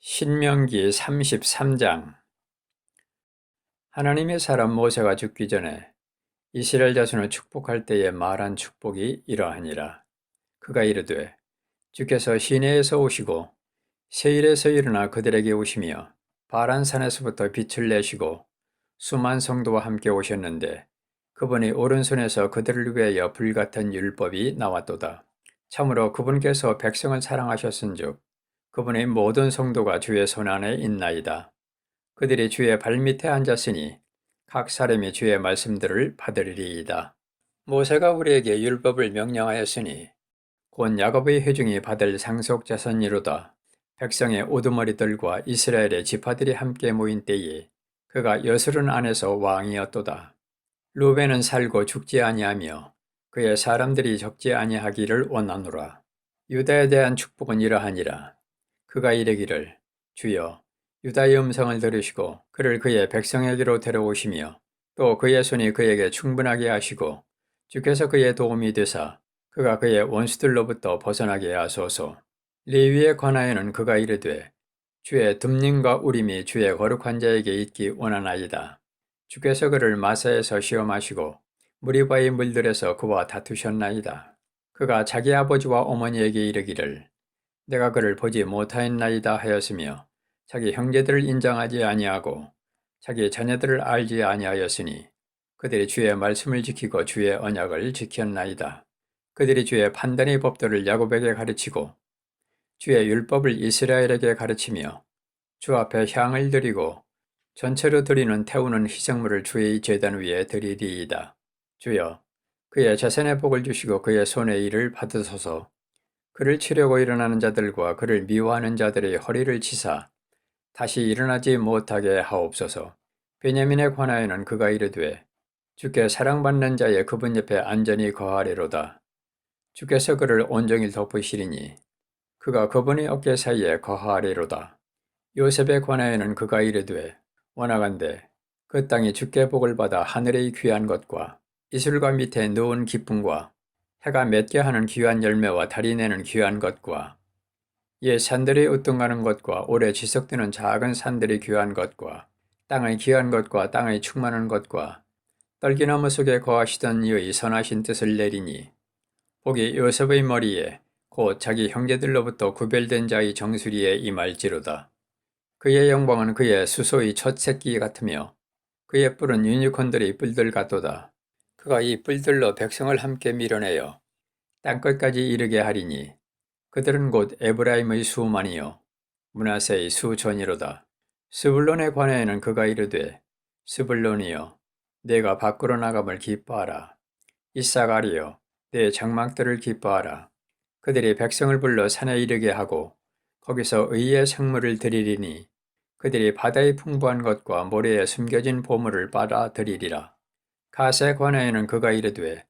신명기 33장 하나님의 사람 모세가 죽기 전에 이스라엘 자손을 축복할 때에 말한 축복이 이러하니라. 그가 이르되 주께서 시내에서 오시고 세일에서 일어나 그들에게 오시며 바란산에서부터 빛을 내시고 수만 성도와 함께 오셨는데 그분이 오른손에서 그들을 위하여 불같은 율법이 나왔도다. 참으로 그분께서 백성을 사랑하셨은즉 그분의 모든 성도가 주의 손안에 있나이다. 그들이 주의 발밑에 앉았으니 각 사람이 주의 말씀들을 받으리이다. 모세가 우리에게 율법을 명령하였으니 곧 야곱의 회중이 받을 상속자선이로다. 백성의 우두머리들과 이스라엘의 지파들이 함께 모인 때에 그가 여스른 안에서 왕이었도다. 루벤은 살고 죽지 아니하며 그의 사람들이 적지 아니하기를 원하노라. 유다에 대한 축복은 이러하니라. 그가 이르기를 주여 유다의 음성을 들으시고 그를 그의 백성에게로 데려오시며 또 그의 손이 그에게 충분하게 하시고 주께서 그의 도움이 되사 그가 그의 원수들로부터 벗어나게 하소서. 레위에 관하여는 그가 이르되 주의 듬님과 우림이 주의 거룩한 자에게 있기 원하나이다. 주께서 그를 마사에서 시험하시고 무리바의 물들에서 그와 다투셨나이다. 그가 자기 아버지와 어머니에게 이르기를 내가 그를 보지 못하였나이다 하였으며 자기 형제들을 인정하지 아니하고 자기 자녀들을 알지 아니하였으니 그들이 주의 말씀을 지키고 주의 언약을 지켰나이다. 그들이 주의 판단의 법도를 야곱에게 가르치고 주의 율법을 이스라엘에게 가르치며 주 앞에 향을 드리고 전체로 드리는 태우는 희생물을 주의 제단 위에 드리리이다. 주여 그의 자선의 복을 주시고 그의 손의 일을 받으소서 그를 치려고 일어나는 자들과 그를 미워하는 자들의 허리를 치사 다시 일어나지 못하게 하옵소서. 베냐민에 관하여는 그가 이르되 주께 사랑받는 자의 그분 옆에 안전히 거하리로다. 주께서 그를 온종일 덮으시리니 그가 그분의 어깨 사이에 거하리로다. 요셉에 관하여는 그가 이르되 원하간대 그 땅이 주께 복을 받아 하늘의 귀한 것과 이슬과 밑에 누운 기쁨과 해가 맺게 하는 귀한 열매와 달이 내는 귀한 것과 옛 산들이 우뚱하는 것과 오래 지속되는 작은 산들이 귀한 것과 땅의 귀한 것과 땅의 충만한 것과 떨기나무 속에 거하시던 이의 선하신 뜻을 내리니 복이 요셉의 머리에 곧 자기 형제들로부터 구별된 자의 정수리에 임할지로다. 그의 영광은 그의 수소의 첫 새끼 같으며 그의 뿔은 유니콘들의 뿔들 같도다. 그가 이 뿔들로 백성을 함께 밀어내어 땅끝까지 이르게 하리니 그들은 곧 에브라임의 수만이요 문하세의 수전이로다. 스불론에 관하여는 그가 이르되 스불론이여 내가 밖으로 나감을 기뻐하라. 이사가리여 내 장막들을 기뻐하라. 그들이 백성을 불러 산에 이르게 하고 거기서 의의 생물을 드리리니 그들이 바다의 풍부한 것과 모래에 숨겨진 보물을 빨아들이리라. 가세 관하에는 그가 이르되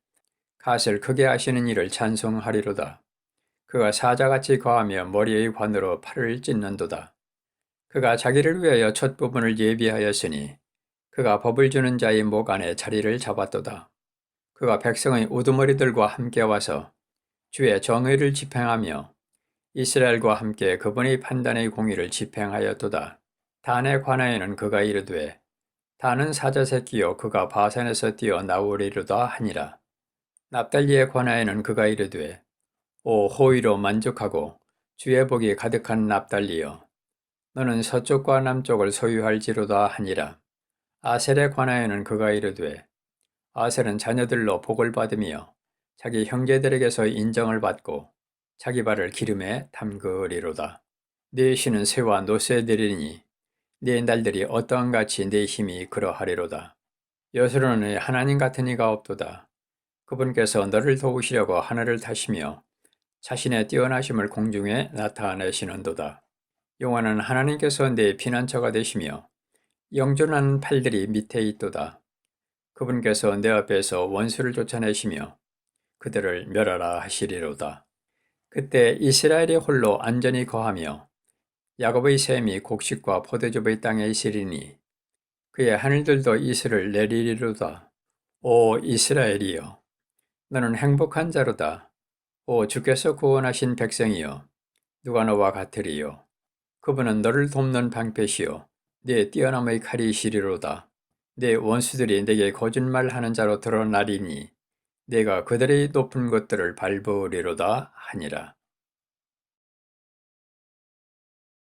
갓을 크게 하시는 이를 찬송하리로다. 그가 사자같이 거하며 머리의 관으로 팔을 찢는도다. 그가 자기를 위하여 첫 부분을 예비하였으니 그가 법을 주는 자의 목 안에 자리를 잡았도다. 그가 백성의 우두머리들과 함께 와서 주의 정의를 집행하며 이스라엘과 함께 그분의 판단의 공의를 집행하였도다. 단에 관하여는 그가 이르되 다는 사자 새끼요 그가 바산에서 뛰어 나오리로다 하니라. 납달리에 관하여는 그가 이르되 오 호의로 만족하고 주의 복이 가득한 납달리여 너는 서쪽과 남쪽을 소유할지로다 하니라. 아셀에 관하여는 그가 이르되 아셀은 자녀들로 복을 받으며 자기 형제들에게서 인정을 받고 자기 발을 기름에 담그리로다. 네 신은 새와 노새 되리니 네 날들이 어떠한 같이 네 힘이 그러하리로다. 여수로는 하나님 같은 이가 없도다. 그분께서 너를 도우시려고 하늘을 타시며 자신의 뛰어나심을 공중에 나타내시는도다. 용화는 하나님께서 내 피난처가 되시며 영존하는 팔들이 밑에 있도다. 그분께서 내 앞에서 원수를 쫓아내시며 그들을 멸하라 하시리로다. 그때 이스라엘이 홀로 안전히 거하며 야곱의 샘이 곡식과 포도즙의 땅에 있으리니 그의 하늘들도 이슬을 내리리로다. 오 이스라엘이여 너는 행복한 자로다. 오 주께서 구원하신 백성이여 누가 너와 같으리요 그분은 너를 돕는 방패시요 네 뛰어남의 칼이시리로다. 내 원수들이 내게 거짓말하는 자로 드러나리니 내가 그들의 높은 것들을 밟으리로다 하니라.